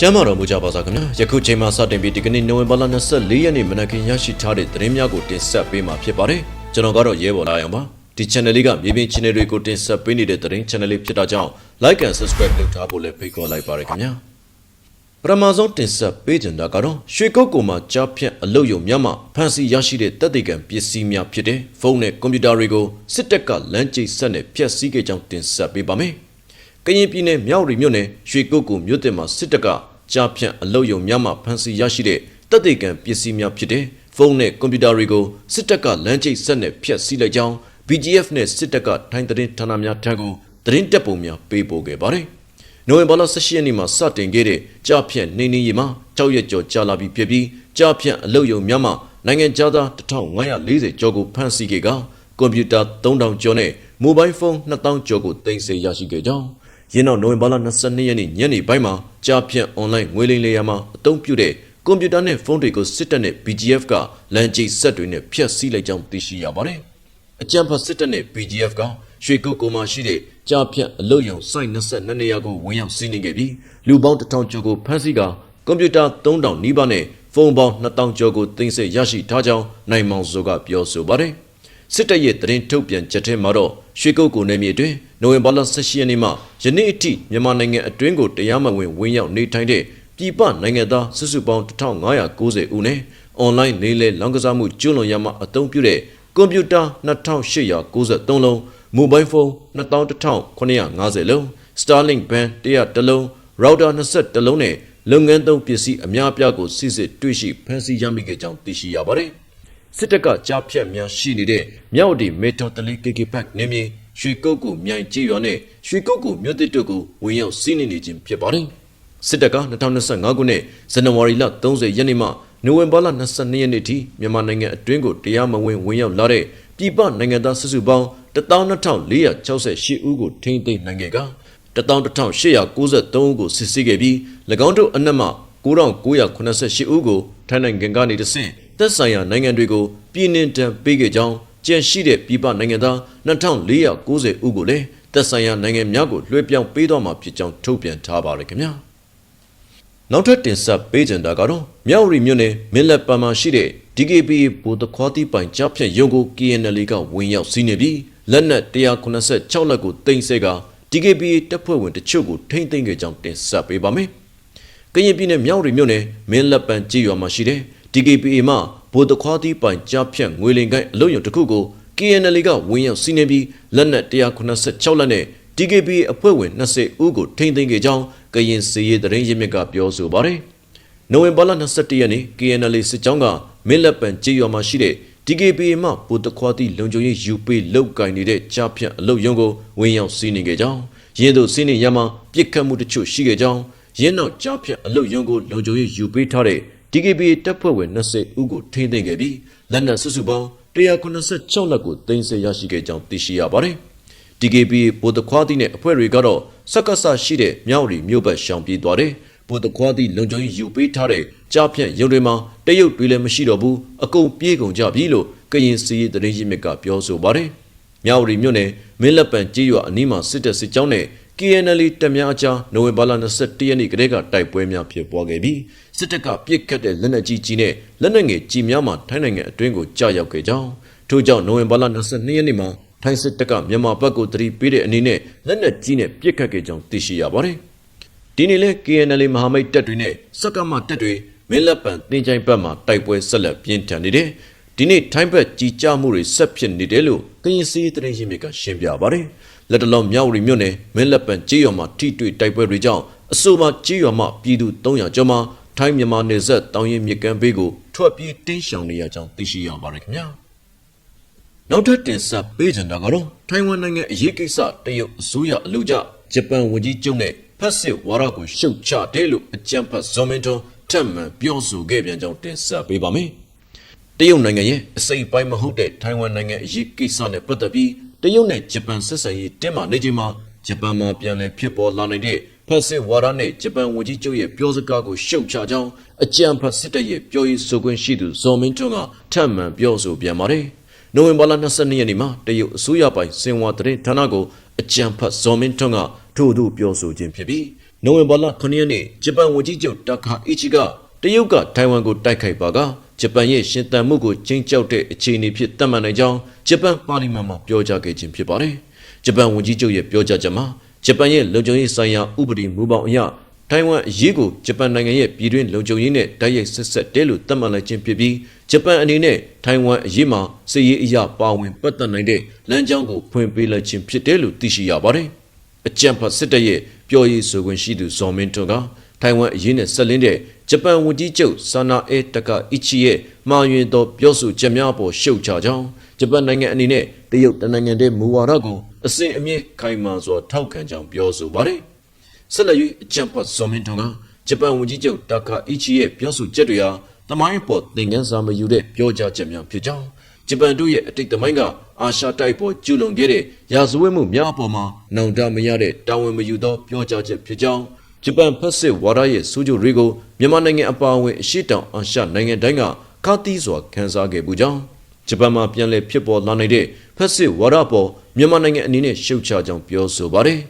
ကျမ်းမာတော်မူကြပါစားခင်ဗျာယခုချိန်မှာစတင်ပြီးဒီကနေ့နိုဝင်ဘာလ24ရက်နေ့မနက်ခင်းရရှိထားတဲ့သတင်းများကိုတင်ဆက်ပေးမှာဖြစ်ပါတယ်ကျွန်တော်ကတော့ရဲဘော်လာအောင်ပါဒီ channel လေးကမြေပြင် channel တွေကိုတင်ဆက်ပေးနေတဲ့သတင်း channel လေးဖြစ်တာကြောင့် like and subscribe လုပ်ထားဖို့လည်းဖိတ်ခေါ်လိုက်ပါရခင်ဗျာပထမဆုံးတင်ဆက်ပေးကြတာကတော့ရွှေကုတ်ကူမှာကြားဖြတ်အလုတ်ယုံများမှဖန်စီရရှိတဲ့တပ်တွေကံပစ္စည်းများဖြစ်တဲ့ဖုန်းနဲ့ကွန်ပျူတာတွေကိုစစ်တပ်ကလမ်းကျိတ်ဆက်နဲ့ဖျက်ဆီးခဲ့ကြောင်းတင်ဆက်ပေးပါမယ် ကရင်ပြည်နယ်မြောက်ရီမြို့နယ်ရွှေကုတ်ကူမြို့တင်မှာစစ်တပ်ကကြားဖြတ်အလုတ်ယုံများမှဖန်စီရရှိတဲ့တပ်တွေကံပစ္စည်းများဖြစ်တဲ့ဖုန်းနဲ့ကွန်ပျူတာတွေကိုစစ်တပ်ကလမ်းကျိတ်ဆက်နဲ့ဖျက်ဆီးလိုက်ကြောင်း BGF နဲ့စစ်တပ်ကထိုင်းသတင်းဌာနများထံကိုသတင်းတပ်ပုံများပေးပို့ခဲ့ပါတယ်။နိုဝင်ဘာလ18ရက်နေ့မှာစတင်ခဲ့တဲ့ကြားဖြတ်နေနေရီမှာကြောက်ရက်ကျော်ကြာလာပြီးဖြစ်ပြီးကြားဖြတ်အလုတ်ယုံများမှာနိုင်ငံသား1540ကျော်ကိုဖမ်းဆီးခဲ့ကကွန်ပျူတာ3000ကျော်နဲ့မိုဘိုင်းဖုန်း2000ကျော်ကိုတင်ဆက်ရရှိခဲ့ကြောင်း ရင်းနောက်နိုဝင်ဘာလ22ရက်နေ့ညနေပိုင်းမှာကြားဖြတ်အွန်လိုင်းငွေလိမ်လေယာမှာအသုံးပြုတဲ့ကွန်ပျူတာနဲ့ဖုန်းတွေကိုစစ်တပ်နဲ့ BGF ကလမ်းကျိတ်ဆက်တွေနဲ့ဖျက်ဆီးလိုက်ကြောင်းသိရှိရပါတယ်။အကြံဖတ်စစ်တပ်နဲ့ BGF ကရွှေကုတ်ကိုမှရှိတဲ့ကြားဖြတ်အလုတ်ယုံစိုက်22နေရာကိုဝင်ရောက်စီးနင်းခဲ့ပြီးလူပေါင်း1000ကျော်ကိုဖမ်းဆီးကာကွန်ပျူတာ3000နီးပါးနဲ့ဖုန်းပေါင်း2000ကျော်ကိုတင်ဆက်ရရှိထားကြောင်းနိုင်မောင်စောကပြောဆိုပါတယ်။စစ်တပ်ရဲ့သတင်းထုတ်ပြန်ချက်ထဲမှာတော့ရွှေကုတ်ကိုနယ်မြေအတွင်း နိုဝင်ဘာလ18ရက်နေ့မှယနေ့အထိမြန်မာနိုင်ငံအတွင်းကိုတရားမဝင်ဝင်ရောက်နေထိုင်တဲ့ပြည်ပနိုင်ငံသားစုစုပေါင်း1590ဦးနဲ့အွန်လိုင်းနေလေလောင်းကစားမှုကျွလွန်ရမှအသုံးပြုတဲ့ကွန်ပျူတာ2893လုံးမိုဘိုင်းဖုန်း11950လုံး Starlink band 100လုံး router 21လုံးနဲ့လုပ်ငန်းသုံးပစ္စည်းအများအပြားကိုစစ်စစ်တွေ့ရှိဖမ်းဆီးရမိခဲ့ကြောင်းသိရှိရပါတယ်။စစ်တပ်ကကြားဖြတ်များရှိနေတဲ့မြောက်ဒီမေတော်တလေး KK Park နေမြေ ရွှေကုတ်ကူမြိုင်ကြီးရွာနဲ့ရွှေကုတ်ကူမြို့တစ်တို့ကိုဝင်ရောက်စီးနင်းနေခြင်းဖြစ်ပါတယ်။စစ်တပ်က2025ခုနှစ်ဇန်နဝါရီလ30ရက်နေ့မှနိုဝင်ဘာလ22ရက်နေ့ထိမြန်မာနိုင်ငံအတွင်းကိုတရားမဝင်ဝင်ရောက်လာတဲ့ပြည်ပနိုင်ငံသားစုစုပေါင်း12468ဦးကိုထိန်းသိမ်းနိုင်ခဲ့က11893ဦးကိုစစ်ဆေးခဲ့ပြီး၎င်းတို့အနက်မှ9988ဦးကိုထိုင်းနိုင်ငံကနေတဆင့်သက်ဆိုင်ရာနိုင်ငံတွေကိုပြည်နှင်တံပေးခဲ့ကြောင်း ကြန့်ရှိတဲ့ပြည်ပနိုင်ငံသား2490ဦးကိုလည်းသက်ဆိုင်ရာနိုင်ငံများကိုလွှဲပြောင်းပေးတော့မှာဖြစ်ကြောင်းထုတ်ပြန်ထားပါတယ်ခင်ဗျာနောက်ထပ်တင်ဆက်ပေးကြတာကတော့မြောက်ရီမြို့နယ်မင်းလက်ပံမှာရှိတဲ့ DKBA ဘူတခွားတိပိုင်ကြားဖြတ်ရုံကို KNL ကဝင်ရောက်စီးနေပြီးလက်နက်186လက်ကိုတင်ဆဲက DKBA တပ်ဖွဲ့ဝင်တချို့ကိုထိမ့်သိမ်းခဲ့ကြောင်းတင်ဆက်ပေးပါမယ်။ကရင်ပြည်နယ်မြောက်ရီမြို့နယ်မင်းလက်ပံကြေးရွာမှာရှိတဲ့ DKBA မှ ဗိုလ်တခွားသီးပိုင်ကြားဖြတ်ငွေလင်ကိုင်းအလုံးယုံတစ်ခုကို KNL ကဝင်ရောက်စီးနင်းပြီးလက်နက်186လက်နဲ့ DKBA အဖွဲ့ဝင်20ဦးကိုထိမ့်သိမ်းခဲ့ကြောင်းကရင်စီရေးတရင်ရင်းမြစ်ကပြောဆိုပါတယ်။နိုဝင်ဘာလ22ရက်နေ့ KNL စစ်ကြောင်းကမင်းလက်ပံကြေးရွာမှာရှိတဲ့ DKBA မှဗိုလ်တခွားသီးလုံခြုံရေးယူပေးလောက်ကင်နေတဲ့ကြားဖြတ်အလုံးယုံကိုဝင်ရောက်စီးနင်းခဲ့ကြောင်းရင်းတို့စီးနင်းရမှာပြစ်ခတ်မှုတချို့ရှိခဲ့ကြောင်းရင်းနောက်ကြားဖြတ်အလုံးယုံကိုလုံခြုံရေးယူပေးထားတဲ့ DKBA တပ်ဖွဲ့ဝင်20ဦးကိုထိန်းသိမ်းခဲ့ပြီးလက်နက်စုစုပေါင်း186လက်ကိုသိမ်းဆည်းရရှိခဲ့ကြောင်းသိရှိရပါတယ်။ DKBA ဗိုလ်တခွားသီးနဲ့အဖွဲ့တွေကတော့စက္ကစရှိတဲ့မြောက်ရီမြို့ဘက်ရှောင်ပြေးသွားတယ်။ဗိုလ်တခွားသီးလုံခြုံရေးယူပေးထားတဲ့ကြားဖြတ်ရုံတွေမှာတရုတ်တွေလည်းမရှိတော့ဘူးအကုန်ပြေးကုန်ကြပြီလို့ကရင်စီရေးတရင်ရင်းမြစ်ကပြောဆိုပါတယ်။မြောက်ရီမြို့နယ်မင်းလက်ပံကြေးရွာအနီးမှာစစ်တပ်စစ်ကြောင်းနဲ့ KNL တပ်များအကြားနိုဝင်ဘာလ21ရက်နေ့ကတည်းကတိုက်ပွဲများဖြစ်ပွားခဲ့ပြီးစစ်တပ်ကပြစ်ခတ်တဲ့လက်နက်ကြီးကြီးနဲ့လက်နက်ငယ်ကြီးများမှထိုင်းနိုင်ငံအတွင်းကိုကြာရောက်ခဲ့ကြောင်းထို့ကြောင့်နိုဝင်ဘာလ22ရက်နေ့မှာထိုင်းစစ်တပ်ကမြန်မာဘက်ကိုတတိပေးတဲ့အနေနဲ့လက်နက်ကြီးနဲ့ပြစ်ခတ်ခဲ့ကြောင်းသိရှိရပါတယ်။ဒီနေ့လဲ KNL မဟာမိတ်တပ်တွေနဲ့စက္ကမတပ်တွေမင်းလက်ပံတင်ကြိုင်ဘက်မှာတိုက်ပွဲဆက်လက်ပြင်းထန်နေတယ်။ဒီနေ့ထိုင်းဘက်ကြီးကြမှုတွေဆက်ဖြစ်နေတယ်လို့ကရင်စီးတရင်ရှင်မြစ်ကရှင်းပြပါတယ်။ လက်တလုံးမြောက်ရီမြို့နယ်မင်းလက်ပံကြေးရွာမှာထိတွေ့တိုက်ပွဲတွေကြောင့်အဆိုပါကြေးရွာမှာပြည်သူ300ကျော်မှာထိုင်းမြန်မာနယ်စပ်တောင်ရင်မြစ်ကမ်းဘေးကိုထွက်ပြေးတင်းရှောင်နေရကြောင်းသိရှိရပါတယ်ခင်ဗျာနောက်ထပ်တင်ဆက်ပေးကြတာကတော့ထိုင်ဝမ်နိုင်ငံအရေးကိစ္စတရုတ်အစိုးရအလို့ကြဂျပန်ဝန်ကြီးချုပ်နဲ့ဖက်စစ်ဝါရကိုရှုတ်ချတယ်လို့အကြံဖတ်ဇော်မင်းထွန်းထပ်မံပြောဆိုခဲ့ပြန်ကြောင်းတင်ဆက်ပေးပါမယ်တရုတ်နိုင်ငံရဲ့အစိပ်ပိုင်းမဟုတ်တဲ့ထိုင်ဝမ်နိုင်ငံအရေးကိစ္စနဲ့ပတ်သက်ပြီး တရုတ်နဲ့ဂျပန်ဆက်ဆံရေးတင်းမာနေချိန်မှာဂျပန်မှာပြန်လည်ဖြစ်ပေါ်လာနေတဲ့ဖက်စစ်ဝါဒနဲ့ဂျပန်ဝန်ကြီးချုပ်ရဲ့ပြောစကားကိုရှုတ်ချကြောင်းအကြံဖတ်စစ်တပ်ရဲ့ပြောရေးဆိုခွင့်ရှိသူဇော်မင်းထွန်းကထပ်မံပြောဆိုပြန်ပါတယ်။နိုဝင်ဘာလ22ရက်နေ့မှာတရုတ်အစိုးရပိုင်စင်ဝါသတင်းဌာနကိုအကြံဖတ်ဇော်မင်းထွန်းကထို့သို့ပြောဆိုခြင်းဖြစ်ပြီးနိုဝင်ဘာလ9ရက်နေ့ဂျပန်ဝန်ကြီးချုပ်တာကာအီချီကတရုတ်ကထိုင်ဝမ်ကိုတိုက်ခိုက်ပါက ဂျပန်ရဲ့ရှင်သန်မှုကိုချင်းကြောက်တဲ့အခြေအနေဖြစ်သတ်မှတ်နိုင်ကြောင်းဂျပန်ပါလီမန်မှာပြောကြားခဲ့ခြင်းဖြစ်ပါတယ်။ဂျပန်ဝန်ကြီးချုပ်ရဲ့ပြောကြားချက်မှာဂျပန်ရဲ့လုံခြုံရေးဆိုင်ရာဥပဒေမူပေါင်းအရထိုင်ဝမ်အရေးကိုဂျပန်နိုင်ငံရဲ့ပြည်တွင်းလုံခြုံရေးနဲ့တိုက်ရိုက်ဆက်ဆက်တဲလို့သတ်မှတ်လိုက်ခြင်းဖြစ်ပြီးဂျပန်အနေနဲ့ထိုင်ဝမ်အရေးမှာစစ်ရေးအရာပါဝင်ပတ်သက်နိုင်တဲ့လမ်းကြောင်းကိုဖွင့်ပေးလိုက်ခြင်းဖြစ်တယ်လို့သိရှိရပါတယ်။အကြံဖတ်စစ်တပ်ရဲ့ပြောရေးဆိုခွင့်ရှိသူဇော်မင်းထွန်းကထိုင်ဝမ်အရေးနဲ့ဆက်လင်းတဲ့ ဂျပန်ဝန်ကြီးချုပ်ဆာနာအေတကာအီချီရဲ့မှားယွင်းသောပြောဆိုချက်များပေါ်ရှုတ်ချကြောင်းဂျပန်နိုင်ငံအနေနဲ့တရုတ်တနိုင်ငံတည်းမူဝါဒကိုအစဉ်အမြဲခိုင်မာစွာထောက်ခံကြောင်းပြောဆိုပါတယ်။ဆက်လက်၍အကြံဖတ်ဇော်မင်းထွန်းကဂျပန်ဝန်ကြီးချုပ်တာကာအီချီရဲ့ပြောဆိုချက်တွေဟာတမိုင်းပေါ်သင်ခန်းစာမယူတဲ့ပြောကြားချက်များဖြစ်ကြောင်းဂျပန်တို့ရဲ့အတိတ်သမိုင်းကအာရှတိုက်ပေါ်ကျူးလွန်ခဲ့တဲ့ရာဇဝတ်မှုများအပေါ်မှာနောင်တမရတဲ့တာဝန်မယူသောပြောကြားချက်ဖြစ်ကြောင်း ဂျပန်ဖက်စစ်ဝါဒရဲ့စူးကြိုတွေကိုမြန်မာနိုင်ငံအပါအဝင်အရှိတောင်အာရှနိုင်ငံတိုင်းကခါတီးစွာခန်းစားခဲ့ပူကြောင်းဂျပန်မှာပြန်လည်ဖြစ်ပေါ်လာနေတဲ့ဖက်စစ်ဝါဒပေါ်မြန်မာနိုင်ငံအနေနဲ့ရှုတ်ချကြောင်းပြောဆိုပါတယ်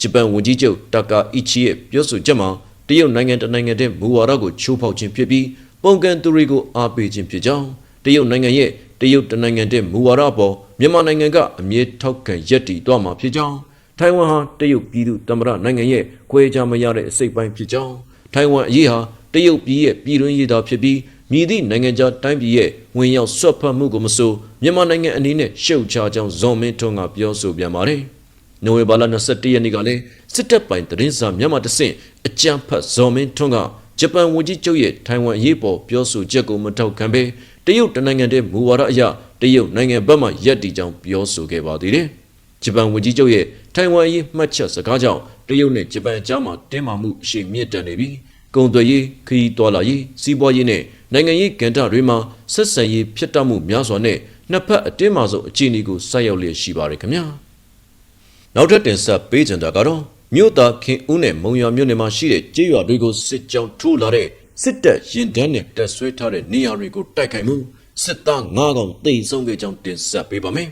ဂျပန်ဝန်ကြီးချုပ်တာကာအီချီရဲ့ပြောဆိုချက်မှာတရုတ်နိုင်ငံတနိုင်ငံတည်းမူဝါဒကိုချိုးဖောက်ခြင်းဖြစ်ပြီးပုံကန်သူတွေကိုအားပေးခြင်းဖြစ်ကြောင်းတရုတ်နိုင်ငံရဲ့တရုတ်တနိုင်ငံတည်းမူဝါဒပေါ်မြန်မာနိုင်ငံကအမြဲထောက်ခံရည်တည်သွားမှာဖြစ်ကြောင်း ထိုင်ဝမ်ဟာတရုတ်ပြည်သူသမ္မတနိုင်ငံရဲ့ခွဲခြားမရတဲ့အစိတ်ပိုင်းဖြစ်ကြောင်းထိုင်ဝမ်အရေးဟာတရုတ်ပြည်ရဲ့ပြည်တွင်းရေးသားဖြစ်ပြီးမြည်သည့်နိုင်ငံခြားတိုင်းပြည်ရဲ့ဝင်ရောက်ဆွတ်ဖက်မှုကိုမဆိုမြန်မာနိုင်ငံအနေနဲ့ရှုတ်ချကြောင်းဇော်မင်းထွန်းကပြောဆိုပြန်ပါတယ်။နိုဝင်ဘာလ21ရက်နေ့ကလည်းစစ်တပ်ပိုင်သတင်းစာမြန်မာတဆင့်အကြံဖတ်ဇော်မင်းထွန်းကဂျပန်ဝန်ကြီးချုပ်ရဲ့ထိုင်ဝမ်အရေးပေါ်ပြောဆိုချက်ကိုမထောက်ခံဘဲတရုတ်တနိုင်ငံတည်းမူဝါဒအရတရုတ်နိုင်ငံဘက်မှရက်တီကြောင်းပြောဆိုခဲ့ပါသေးတယ်။ ဂျပန်ဝန်ကြီးချုပ်ရဲ့ထိုင်ဝမ်အရေးမှတ်ချက်စကားကြောင့်တရုတ်နဲ့ဂျပန်အကြားမှာတင်းမာမှုအရှိမြင့်တက်နေပြီးကုန်သွယ်ရေးခရီးသွားလာရေးစီးပွားရေးနဲ့နိုင်ငံရေးကဏ္ဍတွေမှာဆက်ဆံရေးဖြစ်တတ်မှုများစွာနဲ့နှစ်ဖက်အတင်းမာဆုံးအခြေအနေကိုဆိုက်ရောက်လျက်ရှိပါတယ်ခင်ဗျာနောက်ထပ်တင်ဆက်ပေးကြတာကတော့မြို့သားခင်ဦးနဲ့မုံရွာမြို့နယ်မှာရှိတဲ့ကျေးရွာတွေကိုစစ်ကြောင်းထိုးလာတဲ့စစ်တပ်ရင်တန်းနဲ့တက်ဆွဲထားတဲ့နေရာတွေကိုတိုက်ခိုက်မှုစစ်သား၅កောင်တိတ်ဆုံးခဲ့ကြောင်းတင်ဆက်ပေးပါမယ်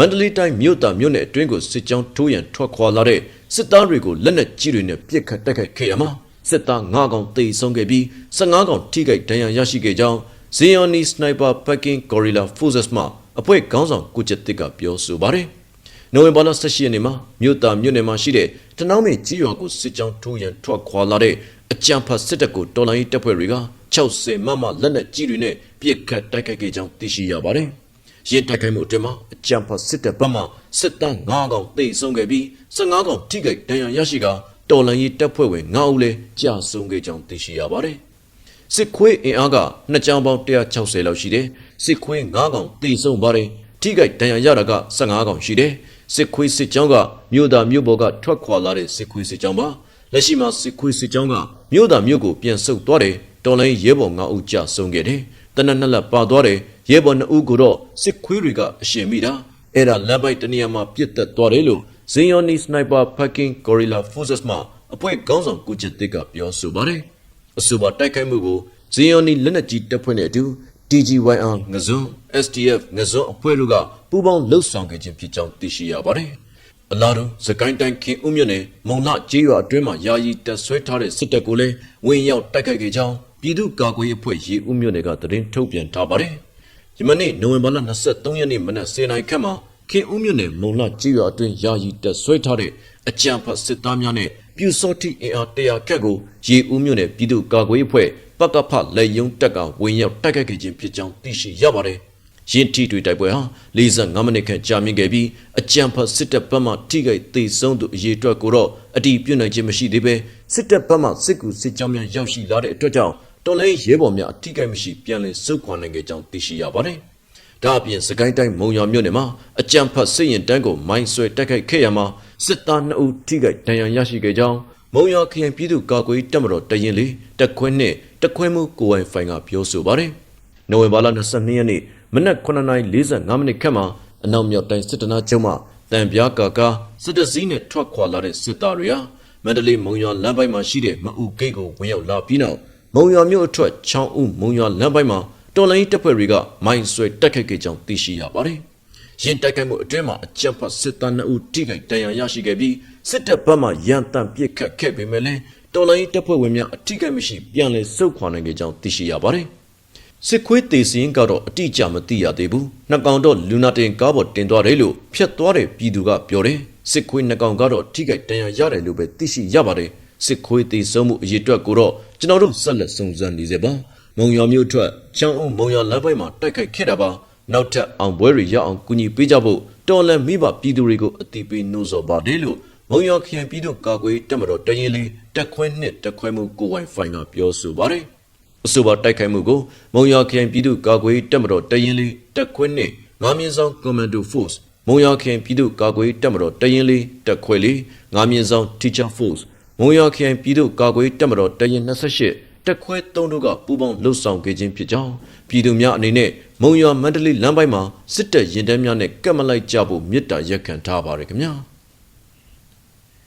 မန္တလေးတိုင်းမြို့သားမြို့နယ်အတွင်းကိုစစ်ကြောင်းထိုးရန်ထွက်ခွာလာတဲ့စစ်သားတွေကိုလက်နက်ကြီးတွေနဲ့ပစ်ခတ်တိုက်ခိုက်ခဲ့ရမှာစစ်သား၅កောင်တိတ်ဆုံးခဲ့ပြီး15កောင်ထိခိုက်ဒဏ်ရာရရှိခဲ့ကြောင်း Zioni Sniper Packing Gorilla Forces မှအဖွဲ့ခေါင်းဆောင်ကုချစ်တစ်ကပြောဆိုပါတယ်။နိုဝင်ဘာလ18ရက်နေ့မှာမြို့သားမြို့နယ်မှာရှိတဲ့တနောင်းမေကြီးရွာကိုစစ်ကြောင်းထိုးရန်ထွက်ခွာလာတဲ့အကြံဖတ်စစ်တပ်ကိုတော်လိုင်းတပ်ဖွဲ့တွေက60မမလက်နက်ကြီးတွေနဲ့ပစ်ခတ်တိုက်ခိုက်ခဲ့ကြောင်းသိရှိရပါတယ်။ ရဲတိုက်ခိုက်မှုအတွင်းမှာအကြံဖတ်စစ်တပ်ဘက်မှစစ်သား9ကောင်သေဆုံးခဲ့ပြီး15ကောင်ထိခိုက်ဒဏ်ရာရရှိကာတော်လန်ရေးတပ်ဖွဲ့ဝင်9ဦးလည်းကြာဆုံးခဲ့ကြောင်းသိရှိရပါတယ်။စစ်ခွေးအင်အားကနှစ်ကြောင်ပေါင်း160လောက်ရှိတယ်။စစ်ခွေး9ကောင်သေဆုံးပါတယ်။ထိခိုက်ဒဏ်ရာရတာက15ကောင်ရှိတယ်။စစ်ခွေးစစ်ကြောင်းကမြို့သားမြို့ပေါ်ကထွက်ခွာလာတဲ့စစ်ခွေးစစ်ကြောင်းပါ။လက်ရှိမှာစစ်ခွေးစစ်ကြောင်းကမြို့သားမြို့ကိုပြန်ဆုတ်သွားတယ်။တော်လိုင်းရဲဘော်9ဦးကြာဆုံးခဲ့တယ် တနက်နှစ်လက်ပါသွားတယ်။ရဲဘော်2ဦးကိုတော့စစ်ခွေးတွေကအရှင်မိတာ။အဲ့ဒါလက်ပိုက်တနေရာမှာပြစ်တက်သွားတယ်လို့ Zioni Sniper Packing Gorilla Forces မှအဖွဲ့ခေါင်းဆောင်ကုချစ်တစ်ကပြောဆိုပါတယ်။အဆိုပါတိုက်ခိုက်မှုကို Zioni လက်နက်ကြီးတပ်ဖွဲ့နဲ့အတူ DGYR ငဇွန်း STF ငဇွန်းအဖွဲ့တို့ကပူးပေါင်းလှုပ်ဆောင်ခဲ့ခြင်းဖြစ်ကြောင်းသိရှိရပါတယ်။အလားတူစကိုင်းတိုင်းခင်ဦးမြို့နယ်မုံလကျေးရွာအတွင်းမှာယာယီတပ်ဆွဲထားတဲ့စစ်တပ်ကိုလည်းဝင်ရောက်တိုက်ခိုက်ခဲ့ကြောင်း ပြည်သူ့ကာကွယ်ရေးအဖွဲ့ရေဦးမြို့နယ်ကသတင်းထုတ်ပြန်ထားပါတယ်။ယမနေ့နိုဝင်ဘာလ23ရက်နေ့မနက်10:00နာရီခန့်မှာခင်ဦးမြို့နယ်မုံလကျေးရွာအတွင်းယာယီတပ်ဆွဲထားတဲ့အကြံဖတ်စစ်သားများနဲ့ပြူစောတိအင်အား100ခန့်ကိုရေဦးမြို့နယ်ပြည်သူ့ကာကွယ်ရေးအဖွဲ့ပကဖလက်ယုံတက်ကဝင်ရောက်တိုက်ခိုက်ခဲ့ခြင်းဖြစ်ကြောင်းသိရှိရပါတယ်။ရင်းတီတွေတိုက်ပွဲဟာ45မိနစ်ခန့်ကြာမြင့်ခဲ့ပြီးအကြံဖတ်စစ်တပ်ဘက်မှထိခိုက်သေဆုံးသူအရေအတွက်ကိုတော့အတီးပြုတ်နိုင်ခြင်းမရှိသေးပဲစစ်တပ်ဘက်မှစစ်ကူစစ်ကြောင်းများရောက်ရှိလာတဲ့အတွက်ကြောင့် တော်လိုင်းရဲဘော်များအထိခိုက်မရှိပြန်လည်စုခွာနိုင်ခဲ့ကြောင်းသိရှိရပါတယ်။ဒါအပြင်စကိုင်းတိုင်းမုံရွာမြို့နယ်မှာအကြံဖတ်စစ်ရင်တန်းကိုမိုင်းဆွဲတိုက်ခိုက်ခဲ့ရမှာစစ်သား2ဦးထိခိုက်ဒဏ်ရာရရှိခဲ့ကြောင်းမုံရွာခရိုင်ပြည်သူ့ကာကွယ်တပ်မတော်တရင်လေးတက်ခွင်းနဲ့တက်ခွင်းမှုကိုဝိုင်ဖိုင်ကပြောဆိုပါတယ်။နိုဝင်ဘာလ22ရက်နေ့မနက်9:45မိနစ်ခန့်မှာအနောက်မြောက်တိုင်းစစ်တနာကျုံမှတံပြားကာကာစစ်တစည်းနဲ့ထွက်ခွာလာတဲ့စစ်သားတွေဟာမန္တလေးမုံရွာလမ်းပိုင်းမှာရှိတဲ့မအူဂိတ်ကိုဝင်ရောက်လာပြီးနောက် မုံရွာမြို့အထွက်ချောင်းဦးမုံရွာလမ်းပိုင်းမှာတော်လိုင်းတပ်ဖွဲ့တွေကမိုင်းဆွဲတက်ခတ်ခဲ့ကြောင်းသိရှိရပါတယ်။ရင်တိုက်ခိုက်မှုအတွင်းမှာအကြမ်းဖက်စစ်သား2ဦးထိခိုက်ဒဏ်ရာရရှိခဲ့ပြီးစစ်တပ်ဘက်မှရန်တမ်းပစ်ခတ်ခဲ့ပေမဲ့လည်းတော်လိုင်းတပ်ဖွဲ့ဝင်များအထိခိုက်မရှိပြန်လည်ဆုတ်ခွာနိုင်ခဲ့ကြောင်းသိရှိရပါတယ်။စစ်ခွေးတေစင်းကတော့အတိအကျမသိရသေးဘူး။နှစ်ကောင်တော့လူနာတင်ကားပေါ်တင်သွားတယ်လို့ဖြတ်သွားတဲ့ပြည်သူကပြောတယ်။စစ်ခွေးနှစ်ကောင်ကတော့ထိခိုက်ဒဏ်ရာရတယ်လို့ပဲသိရှိရပါတယ်။စစ်ခွေးတေဆုံးမှုအရေးအတွက်ကိုတော့ ကျွန်တော်တို့ဆက်လက်စုံစမ်းနေစေပါ။မုံရွာမြို့ထွက်ချောင်းအောင်မုံရွာလမ်းပိုင်းမှာတိုက်ခိုက်ခဲ့တာပါ။နောက်ထပ်အောင်ပွဲတွေရအောင်ကူညီပေးကြဖို့တော်လန်မိဘပြည်သူတွေကိုအတိပေးနှိုးဆော်ပါတယ်လို့မုံရွာခရိုင်ပြည်သူ့ကာကွယ်တပ်မတော်တရင်လေးတက်ခွဲနှစ်တက်ခွဲမှုကိုဝိုင်ဖိုင်ကပြောဆိုပါတယ်။အဆိုပါတိုက်ခိုက်မှုကိုမုံရွာခရိုင်ပြည်သူ့ကာကွယ်တပ်မတော်တရင်လေးတက်ခွဲနှစ်ငါးမြင့်ဆောင်ကွန်မန်ဒိုဖော့စ်မုံရွာခရိုင်ပြည်သူ့ကာကွယ်တပ်မတော်တရင်လေးတက်ခွဲလေးငါးမြင့်ဆောင် Teacher Force မုံရွာခရိုင်ပြည်သူ့ကာကွယ်တပ်မတော်တရင်28တက်ခွဲ3တို့ကပူးပေါင်းလှုပ်ဆောင်ခဲ့ခြင်းဖြစ်ကြောင်းပြည်သူများအနေနဲ့မုံရွာမန္တလေးလမ်းပိုင်းမှာစစ်တပ်ရင်တန်းများနဲ့ကပ်မလိုက်ကြဖို့မြစ်တာရက်ခံထားပါရခင်ဗျာ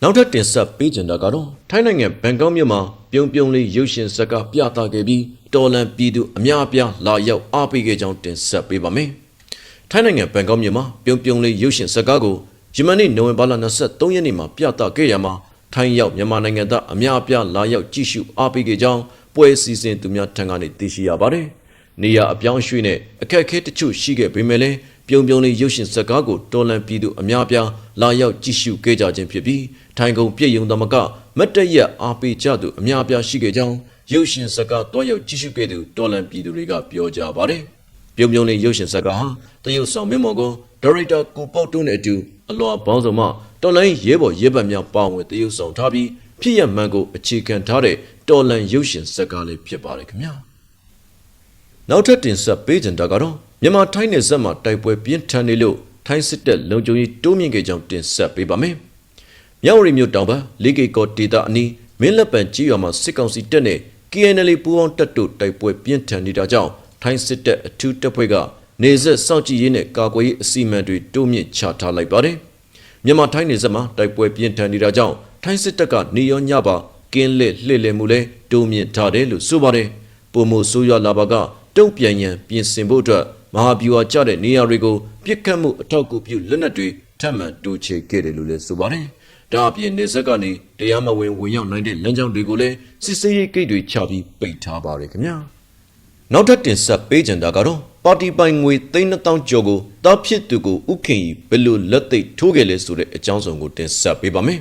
နောက်ထပ်တင်ဆက်ပေးကြတာကတော့ထိုင်းနိုင်ငံဘန်ကောက်မြို့မှာပြုံပြုံလေးရုပ်ရှင်ဇာတ်ကပြသခဲ့ပြီးတော်လန်ပြည်သူအများအပြားလာရောက်အားပေးခဲ့ကြောင်းတင်ဆက်ပေးပါမယ်ထိုင်းနိုင်ငံဘန်ကောက်မြို့မှာပြုံပြုံလေးရုပ်ရှင်ဇာတ်ကားကိုယမန်နေ့နိုဝင်ဘာလ23ရက်နေ့မှာပြသခဲ့ရမှာ ထိုင်းရောက်မြန်မာနိုင်ငံသားအများအပြားလာရောက်ကြည့်ရှုအားပေးခဲ့ကြောင်းပွဲစီစဉ်သူများထံကနေသိရှိရပါတယ်။နေရအပြောင်းရွှေ့နဲ့အခက်အခဲတချို့ရှိခဲ့ပေမဲ့လည်းပြုံပြုံလေးရုပ်ရှင်ဇာတ်ကားကိုတော်လန်ပြည်သူအများအပြားလာရောက်ကြည့်ရှုခဲ့ကြခြင်းဖြစ်ပြီးထိုင်းကုန်ပြည့်ယုံသမကမတ်တရက်အားပေးကြသူအများအပြားရှိခဲ့ကြောင်းရုပ်ရှင်ဇာတ်ကားတွားရောက်ကြည့်ရှုခဲ့သူတော်လန်ပြည်သူတွေကပြောကြပါတယ်။ပြုံပြုံလေးရုပ်ရှင်ဇာတ်ကားဟာတရုတ်ဆောင်မင်းမော်ကိုဒါရိုက်တာကိုပေါတုံးနဲ့အတူအလွာပေါင်းစုံမှ တော်လိုင်းရဲဘော်ရဲဘက်များပါဝင်တရုတ်ဆောင်ထားပြီးဖြစ်ရမှန်ကိုအခြေခံထားတဲ့တော်လန်ရုပ်ရှင်ဇာတ်ကားလေးဖြစ်ပါတယ်ခင်ဗျာနောက်ထပ်တင်ဆက်ပေးကြတာကတော့မြန်မာထိုင်းနယ်စပ်မှာတိုက်ပွဲပြင်းထန်နေလို့ထိုင်းစစ်တပ်လုံခြုံရေးတိုးမြင့်ခဲ့ကြောင်းတင်ဆက်ပေးပါမယ်မြဝတီမြို့တောင်ဘက်လေးကေကောဒေတာအနီးမင်းလက်ပံကြီးရွာမှာစစ်ကောင်စီတပ်နဲ့ KNL ပူးပေါင်းတပ်တို့တိုက်ပွဲပြင်းထန်နေတာကြောင့်ထိုင်းစစ်တပ်အထူးတပ်ဖွဲ့ကနေဆက်စောင့်ကြည့်ရေးနဲ့ကာကွယ်ရေးအစီအမံတွေတိုးမြင့်ချထားလိုက်ပါတယ်။ မြန်မာထိုင်းနေဆက်မှာတိုက်ပွဲပြင်းထန်နေတာကြောင့်ထိုင်းစစ်တပ်ကနေရောညပါကင်းလက်လှည့်လည်မှုလဲတိုးမြင့်ထားတယ်လို့ဆိုပါတယ်။ပုံမဆိုးရွာလာပါကတုံ့ပြန်ရန်ပြင်ဆင်ဖို့အတွက်မဟာဗျူဟာကျတဲ့နေရာတွေကိုပြစ်ခတ်မှုအထောက်အကူပြုလက်နက်တွေထပ်မံတိုးချဲ့ခဲ့တယ်လို့လည်းဆိုပါတယ်။ဒါအပြင်နေဆက်ကနေတရားမဝင်ဝင်ရောက်နိုင်တဲ့လမ်းကြောင်းတွေကိုလည်းစစ်ဆေးရေးဂိတ်တွေချပြီးပိတ်ထားပါတယ်ခင်ဗျာ။နောက်ထပ်တင်ဆက်ပေးကြတာကတော့ ပါတီပိုင်ငွေ3000ကျော်ကိုတားဖြစ်သူကိုဥခင်ကြီးဘယ်လိုလက်သိပ်ထိုးခဲ့လဲဆိုတဲ့အကြောင်းစုံကိုတင်ဆက်ပေးပါမယ်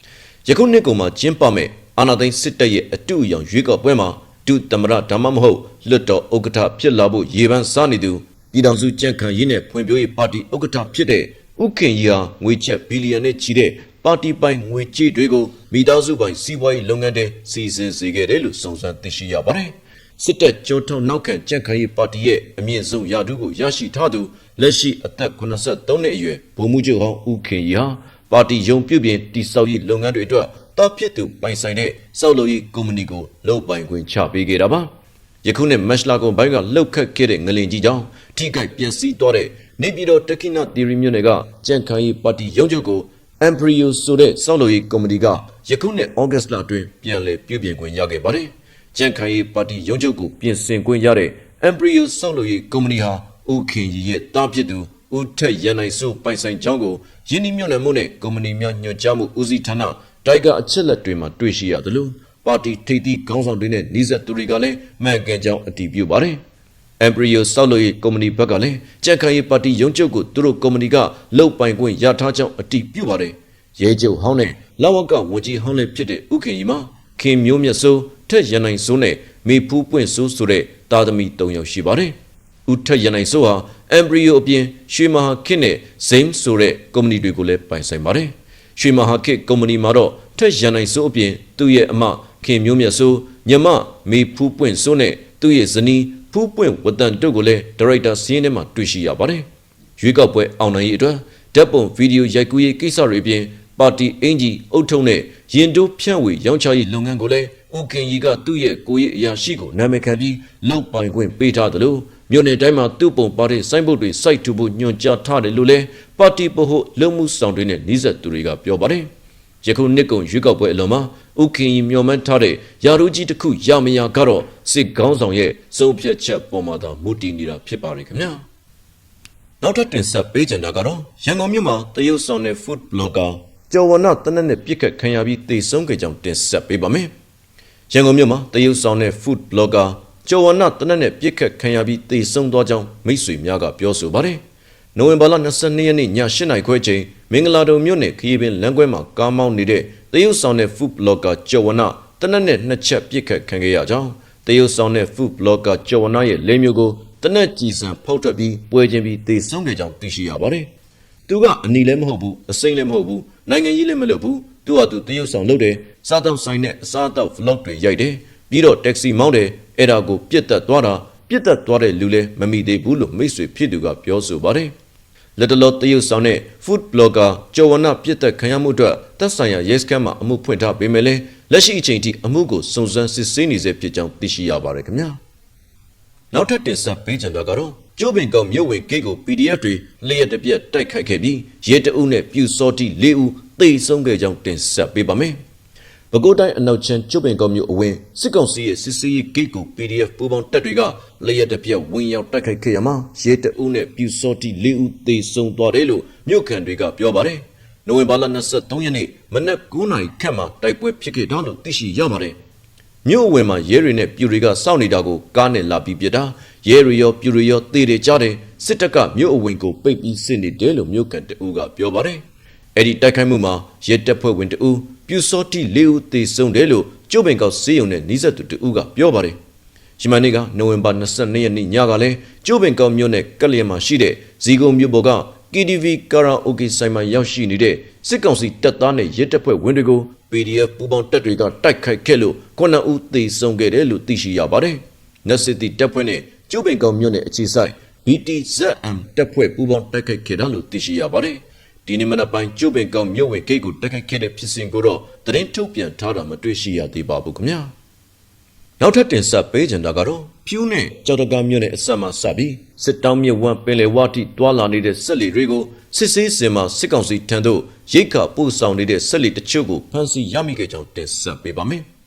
။ယခုနှစ်ကုန်မှာကျင်းပမဲ့အာနာသိန်းစစ်တပ်ရဲ့အတူအယောင်ရွေးကောက်ပွဲမှာဒုသမရဓမ္မမဟုတ်လွတ်တော်ဥက္ကဋ္ဌဖြစ်လာဖို့ရေပန်းစားနေသူပြည်တော်စုကြံ့ခိုင်ရေးနဲ့ဖွံ့ဖြိုးရေးပါတီဥက္ကဋ္ဌဖြစ်တဲ့ဥခင်ကြီးဟာငွေချက်ဘီလီယံနဲ့ချီတဲ့ပါတီပိုင်ငွေကြေးတွေကိုမိသားစုပိုင်စီးပွားရေးလုပ်ငန်းတွေစီစဉ်စေခဲ့တယ်လို့စုံစမ်းသိရှိရပါတယ်။ စစ်တပ်ကြုံထုံနောက်ခံကြံ့ခိုင်ရေးပါတီရဲ့အမြင့်ဆုံးရာထူးကိုရရှိထားသူလက်ရှိအသက်83နှစ်အရွယ်ဗိုလ်မှူးချုပ်ဟောင်းဦးခင်ကြီးဟာပါတီရုံပြုပြင်တိစောက်ရေးလုပ်ငန်းတွေအတွက်တာဖြစ်သူပိုင်ဆိုင်တဲ့စောက်လုပ်ရေးကုမ္ပဏီကိုလုပ်ပိုင်ခွင့်ချပေးခဲ့တာပါ။ယခုနှစ်မက်ရှလာကွန်ဘိုင်းကလှုပ်ခတ်ခဲ့တဲ့ငလင်ကြီးကြောင့်ထိခိုက်ပျက်စီးသွားတဲ့နေပြည်တော်တက္ကိနသီရီမြို့နယ်ကကြံ့ခိုင်ရေးပါတီရုံးချုပ်ကို Embryo ဆိုတဲ့စောက်လုပ်ရေးကုမ္ပဏီကယခုနှစ်ဩဂတ်စ်လအတွင်းပြန်လည်ပြုပြင်ခွင့်ရခဲ့ပါတယ်။ ကြံ့ခိုင်ရေးပါတီရုံးချုပ်ကိုပြင်ဆင်ခွင့်ရတဲ့ Embryo စောက်လုပ်ရေးကုမ္ပဏီဟာဥခင်ကြီးရဲ့တားဖြစ်သူဦးထက်ရန်နိုင်စိုးပိုင်ဆိုင်ကြောင်းကိုယင်းဒီမြို့နယ်မှုနဲ့ကုမ္ပဏီများညွှန်ကြားမှုဦးစီးဌာနတိုက်ကအချက်လက်တွေမှာတွေ့ရှိရသလိုပါတီထိပ်သီးခေါင်းဆောင်တွေနဲ့နှီးဆက်သူတွေကလည်းမှန်ကန်ကြောင်းအတည်ပြုပါတယ်။ Embryo စောက်လို့ရေးကုမ္ပဏီဘက်ကလည်းကြံ့ခိုင်ရေးပါတီရုံးချုပ်ကိုသူတို့ကုမ္ပဏီကလုတ်ပိုင်ခွင့်ရထားကြောင်းအတည်ပြုပါတယ်။ရဲချုပ်ဟောင်းနဲ့လဝကဝန်ကြီးဟောင်းလည်းဖြစ်တဲ့ဥခင်ကြီးမှာခင်မျိုးမြတ်စိုး ထက်ရန်နိုင်စိုးနဲ့မေဖူးပွင့်စိုးဆိုတဲ့တာသမီ၃ယောက်ရှိပါတယ်။ဦးထက်ရန်နိုင်စိုးဟာ Embryo အပြင်ရွှေမဟာခစ်နဲ့ Zame ဆိုတဲ့ကုမ္ပဏီတွေကိုလည်းပိုင်ဆိုင်ပါတယ်။ရွှေမဟာခစ်ကုမ္ပဏီမှာတော့ထက်ရန်နိုင်စိုးအပြင်သူ့ရဲ့အမခင်မျိုးမြတ်စိုးညမမေဖူးပွင့်စိုးနဲ့သူ့ရဲ့ဇနီးဖူးပွင့်ဝတန်တို့ကိုလည်းဒါရိုက်တာစီးရင်ထဲမှာတွေ့ရှိရပါတယ်။ရွေးကောက်ပွဲအောင်နိုင်ရေးအတွက်ဓာတ်ပုံဗီဒီယိုရိုက်ကူးရေးကိစ္စတွေအပြင်ပါတီအင်ဂျီအုပ်ထုံနဲ့ရင်တိုးဖြန့်ဝေရောင်းချရေးလုပ်ငန်းကိုလည်း ဦးခင်ကြီးကသူ့ရဲ့ကိုယ်ရေးအရာရှိကိုနာမည်ခံပြီးလောက်ပိုင်ခွင့်ပေးထားသလိုမြို့နယ်တိုင်းမှာသူ့ပုံပါတဲ့စိုင်းဘုတ်တွေစိုက်ထူဖို့ညွှန်ကြားထားတယ်လို့လည်းပါတီပဟိုလုံမှုဆောင်တွေနဲ့နှိစက်သူတွေကပြောပါတယ်။ယခုနှစ်ကုန်ရွေးကောက်ပွဲအလွန်မှာဥခင်ကြီးမျှော်မှန်းထားတဲ့ယာရုကြီးတစ်ခုရမရကတော့စစ်ကောင်းဆောင်ရဲ့စုံဖြတ်ချက်ပေါ်မှာသာမူတည်နေတာဖြစ်ပါရဲ့ခင်ဗျာနောက်ထပ်တင်ဆက်ပေးကြတာကတော့ရန်ကုန်မြို့မှာတရုတ်ဆောင်တဲ့ food blogger ကျော်ဝနတနက်နဲ့ပြစ်ခတ်ခံရပြီးတေဆုံးခဲ့ကြောင်းတင်ဆက်ပေးပါမယ်။ ရန်ကုန်မြို့မှာတရုတ်ဆောင်တဲ့ food blogger ကျော်ဝနတနက်နဲ့ပြစ်ခတ်ခံရပြီးတေဆုံးသွားကြောင်းမိတ်ဆွေများကပြောဆိုပါတယ်။နိုဝင်ဘာလ22ရက်နေ့ည8:00နာရီခွဲချိန်မင်္ဂလာတုံမြို့နယ်ခရီးပင်လမ်းကွဲမှာကားမောင်းနေတဲ့တရုတ်ဆောင်တဲ့ food blogger ကျော်ဝနတနက်နဲ့နှစ်ချက်ပြစ်ခတ်ခံခဲ့ရကြောင်းတရုတ်ဆောင်တဲ့ food blogger ကျော်ဝနရဲ့လိမ်မျိုးကိုတနက်ကြည်စံဖောက်ထွက်ပြီးပွဲချင်းပြီးတေဆုံးခဲ့ကြောင်းသိရှိရပါတယ်။သူကအနီလည်းမဟုတ်ဘူးအစိမ့်လည်းမဟုတ်ဘူးနိုင်ငံကြီးလည်းမလုပ်ဘူး သူ့ဟာသူတရုတ်ဆောင်လုပ်တယ်စားတော့ဆိုင်နဲ့အစားအသောက် vlog တွေရိုက်တယ်ပြီးတော့ taxi မောင်းတယ်အဲ့ဒါကိုပြစ်တက်သွားတာပြစ်တက်သွားတဲ့လူလည်းမမိသေးဘူးလို့မိတ်ဆွေဖြစ်သူကပြောဆိုပါတယ်။လက်တလောတရုတ်ဆောင်တဲ့ food blogger ကျော်ဝနပြစ်တက်ခံရမှုအတွက်သက်ဆိုင်ရာရဲစခန်းမှာအမှုဖွင့်ထားပေမဲ့လည်းလက်ရှိအချိန်ထိအမှုကိုစုံစမ်းစစ်ဆေးနေဆဲဖြစ်ကြောင်းသိရှိရပါတယ်ခင်ဗျာ။နောက်ထပ်တင်ဆက်ပေးကြတာကတော့ ကျိုးပင်ကောင်မြို့ဝင်ဂိတ်ကို PDF တွေလျှက်တစ်ပြက်တိုက်ခိုက်ခဲ့ပြီးရဲတအုပ်နဲ့ပြူစောတိ၄ဦးသေဆုံးခဲ့ကြောင်းတင်ဆက်ပေးပါမယ်။ပဲခူးတိုင်းအနောက်ချမ်းကျိုးပင်ကောင်မြို့အဝင်စစ်ကောင်စီရဲ့စစ်စေးရေးဂိတ်ကို PDF ပူးပေါင်းတပ်တွေကလျှက်တစ်ပြက်ဝင်ရောက်တိုက်ခိုက်ခဲ့ရမှာရဲတအုပ်နဲ့ပြူစောတိ၄ဦးသေဆုံးသွားတယ်လို့မြို့ခံတွေကပြောပါတယ်။နိုဝင်ဘာလ23ရက်နေ့မနက်9:00နာရီခန့်မှာတိုက်ပွဲဖြစ်ခဲ့တာလို့သိရှိရပါတယ်။မြို့အဝင်မှာရဲတွေနဲ့ပြူတွေကစောင့်နေတာကိုကားနဲ့လာပြီးပြစ်တာ ရဲတွေရောပြူတွေရောတေးတယ်ကြတယ်စစ်တပ်ကမြို့အဝင်ကိုပိတ်ပြီးစစ်နေတယ်လို့မြို့ကန်တအူးကပြောပါတယ်အဲ့ဒီတိုက်ခိုက်မှုမှာရဲတပ်ဖွဲ့ဝင်တအူးပြူစောတိ၄ဦးသေဆုံးတယ်လို့ကျုပ်ပင်ကောက်စေးရုံနဲ့နီးစပ်သူတအူးကပြောပါတယ်ယမန်နေ့ကနိုဝင်ဘာ22ရက်နေ့ညကလည်းကျိုးပင်ကောက်မြို့နယ်ကလျက်မှာရှိတဲ့ဇီကုံမြို့ပေါ်က KTV ကာရာအိုကေဆိုင်မှာရောက်ရှိနေတဲ့စစ်ကောင်စီတပ်သားနဲ့ရဲတပ်ဖွဲ့ဝင်တွေကို PDF ပူးပေါင်းတပ်တွေကတိုက်ခိုက်ခဲ့လို့ခုနှစ်ဦးသေဆုံးခဲ့တယ်လို့သိရှိရပါတယ်။နက်စစ်တီတပ်ဖွဲ့နဲ့ ကျုပ်ပင်ကောင်မြို့နယ်အခြေစိုက် BTZM တပ်ဖွဲ့ပူးပေါင်းတိုက်ခိုက်ခဲ့တာလို့သိရှိရပါတယ်။ဒီနေ့မနက်ပိုင်းကျုပ်ပင်ကောင်မြို့ဝင်ဂိတ်ကိုတိုက်ခိုက်ခဲ့တဲ့ဖြစ်စဉ်ကိုတော့သတင်းထုတ်ပြန်ထားတာမတွေ့ရှိရသေးပါဘူးခင်ဗျာ။နောက်ထပ်တင်ဆက်ပေးကြတာကတော့ဖြူးနဲ့ကြောက်တကမြို့နယ်အဆက်မှာစပြီးစစ်တောင်းမြဝမ်းပင်လယ်ဝတီတွာလာနေတဲ့ဆက်လီတွေကိုစစ်ဆေးစင်မှာစစ်ကောင်စီထံသို့ရိတ်ခါပို့ဆောင်နေတဲ့ဆက်လီတချို့ကိုဖမ်းဆီးရမိခဲ့ကြောင်းတင်ဆက်ပေးပါမယ်။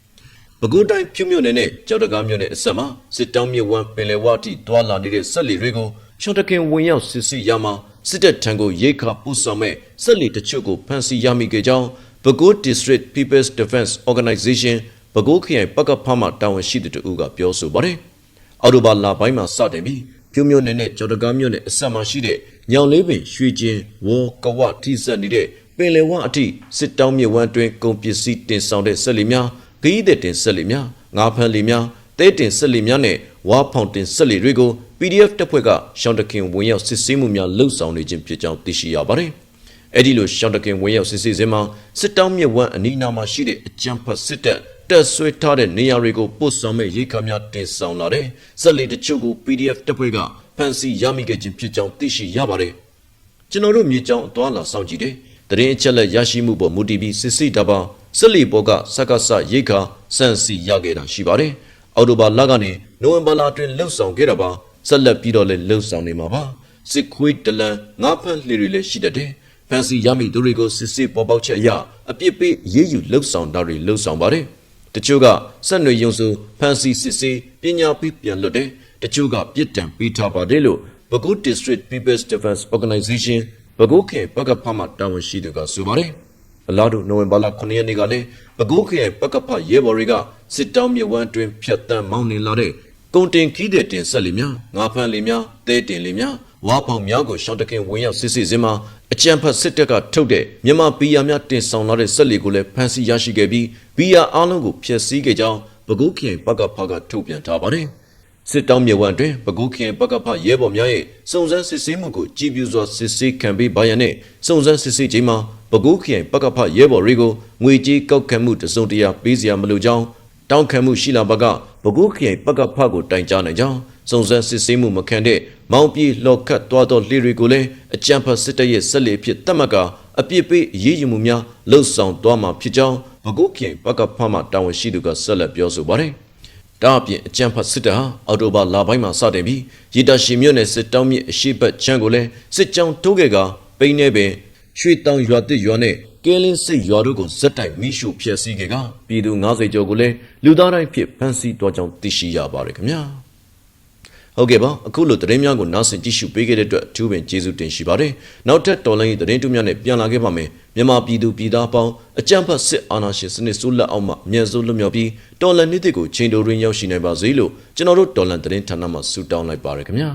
ပဲခူးတိုင်းဖြူးမြို့နယ်နဲ့ကြောက်တကမြို့နယ်အဆက်မှာစစ်တောင်းမြဝမ်းပင်လယ်ဝတီတွာလာနေတဲ့ဆက်လီတွေကိုရှောင်းတခင်ဝင်ရောက်စစ်ဆေးရမှာစစ်တပ်ထံကိုရိတ်ခါပို့ဆောင်မဲ့ဆက်လီတချို့ကိုဖမ်းဆီးရမိခဲ့ကြောင်းပဲခူး District People's Defense Organization ပဲခူးခရိုင်ပကဖမှတာဝန်ရှိသူတို့ကပြောဆိုပါတယ်။အော်တိုဘာလပိုင်းမှာစတင်ပြီးဖြူမျိုးနယ်နဲ့ကြော်တကားမျိုးနဲ့အဆက်မှာရှိတဲ့ညောင်လေးပင်ရွှေကျင်ဝေါ်ကဝထိစက်နေတဲ့ပင်လယ်ဝအထိစစ်တောင်းမြဝန်းတွင်ကုန်ပစ္စည်းတင်ဆောင်တဲ့ဆက်လီများ ဂီးတဲ့တင်ဆက်လီများငါးဖမ်းလီများတဲတင်ဆက်လီများနဲ့ဝါဖောင်တင်ဆက်လီတွေကို PDF တပ်ဖွဲ့ကရှောင်းတခင်ဝင်ရောက်စစ်ဆေးမှုများလှုပ်ဆောင်နေခြင်းဖြစ်ကြောင်းသိရှိရပါတယ်။အဲ့ဒီလိုရှောင်းတကင်ဝင်ရောက်စစ်ဆေးစဉ်မှာစစ်တောင်းမြဝန်းအနီးနားမှာရှိတဲ့အကြမ်းဖက်စစ်တပ်တပ်ဆွဲထားတဲ့နေရာတွေကိုပို့ဆောင်မဲ့ရိတ်ခါများတင်ဆောင်လာတဲ့ဇက်လီတချို့ကို PDF တပ်ဖွဲ့ကဖမ်းဆီးရမိခဲ့ခြင်းဖြစ်ကြောင်းသိရှိရပါတယ်။ကျွန်တော်တို့မြေကြောင်းအသွားလာစောင့်ကြည့်တယ်။တရင်အချက်လက်ရရှိမှုပေါ်မူတည်ပြီးစစ်စစ်တာပါ ဇက်လီပေါ်ကစက္ကစရိတ်ခါစန့်စီရခဲ့တာရှိပါတယ်။အော်တိုဘာလကနေနိုဝင်ဘာလအတွင်းလှုပ်ဆောင်ခဲ့တာပါ။ဆက်လက်ပြီးတော့လည်းလှုပ်ဆောင်နေမှာပါ။စစ်ခွေးတလန်ငါးဖက်လှေတွေလည်းရှိတတ်တယ်။ဖန်စီရမိသူတွေကိုစစ်စစ်ပေါ်ပေါက်ချက်အရအပြစ်ပေးရေးယူလှုပ်ဆောင်တာတွေလှုပ်ဆောင်ပါတယ်။တချို့ကစက်နွေယုံစုဖန်စီစစ်စစ်ပညာပေးပြန်လွတ်တယ်။တချို့ကပြစ်ဒဏ်ပေးထားပါတယ်လို့ပဲခူး District People's Defense Organization ပဲခူးခေပကဖမှတာဝန်ရှိသူကဆိုပါတယ်။ အလားတူနိုဝင်ဘာလ9ရက်နေ့ကလည်းပဲခူးခေပကဖရဲဘော်တွေကစစ်တောင်းမြဝန်းတွင်ဖြတ်တန်းမောင်းနေလာတဲ့ကုန်တင်ခီးတဲ့တင်ဆက်လီများငါးဖမ်းလီများတဲတင်လီများဝါပေါင်များကိုရှောင်းတခင်ဝင်ရောက်စစ်ဆေးစဉ်မှာအကြံဖတ်စစ်တပ်ကထုတ်တဲ့မြန်မာဘီယာများတင်ဆောင်လာတဲ့ဆက်လီကိုလည်းဖမ်းဆီးရရှိခဲ့ပြီးဘီယာအားလုံးကိုဖျက်ဆီးခဲ့ကြောင်းပဲခူးခရိုင်ပကဖကထုတ်ပြန်ထားပါတယ်စစ်တောင်းမြဝန်းတွင်ပဲခူးခရိုင်ပကဖရဲဘော်များရဲ့စုံစမ်းစစ်ဆေးမှုကိုကြည်ပြူစွာစစ်ဆေးခံပြီးပါရန်နဲ့စုံစမ်းစစ်ဆေးချိန်မှာ ပဲခူးခရိုင်ပကဖရဲဘော်တွေကိုငွေကြေးကောက်ခံမှုတစုံတရာပေးစရာမလိုကြောင်းတောင်းခံမှုရှိလာပါကဘကုခရိုင်ပကဖကိုတိုင်ကြားနိုင်ကြောင်းစုံစမ်းစစ်ဆေးမှုမခံတဲ့မောင်ပြေလှော်ခတ်သွားသောလေတွေကိုလည်းအကြံဖတ်စစ်တပ်ရဲ့ဆက်လေဖြစ်တတ်မှတ်ကအပြစ်ပေးအရေးယူမှုများလှုပ်ဆောင်သွားမှာဖြစ်ကြောင်းဘကုခရိုင်ပကဖမှတာဝန်ရှိသူကဆက်လက်ပြောဆိုပါတယ်။ဒါအပြင်အကြံဖတ်စစ်တပ်ဟာအော်တိုဘာလပိုင်းမှာစတင်ပြီးရေတာရှည်မြို့နယ်စစ်တောင်းမြစ်အရှိတ်ချမ်းကိုလည်းစစ်ကြောင်းတိုးခဲ့ကပိန်းနေပင် ရွှေတောင်ရွာတစ်ရွာနဲ့ကဲလင်းစိတ်ရွာတို့ကိုဇက်တိုက်မိရှုဖျက်ဆီးခဲ့ကပြည်သူ90ကျော်ကိုလည်းလူသားတိုင်းဖြစ်ဖမ်းဆီးတော်ကြောင်းသိရှိရပါတယ်ခင်ဗျာဟုတ်ကဲ့ပါအခုလိုသတင်းများကိုနားဆင်ကြည့်ရှုပေးခဲ့တဲ့အတွက်အထူးပင်ကျေးဇူးတင်ရှိပါတယ်နောက်ထပ်တော်လိုင်းရေးသတင်းတူးများနဲ့ပြန်လာခဲ့ပါမယ်မြန်မာပြည်သူပြည်သားပေါင်းအကြမ်းဖက်စစ်အာဏာရှင်စနစ်ဆိုးလက်အောက်မှအမြန်ဆုံးလွတ်မြောက်ပြီးတော်လန်နေ့တွေကိုချိန်တိုတွင်ရောက်ရှိနိုင်ပါစေလို့ကျွန်တော်တို့တော်လန်သတင်းဌာနမှဆုတောင်းလိုက်ပါရခင်ဗျာ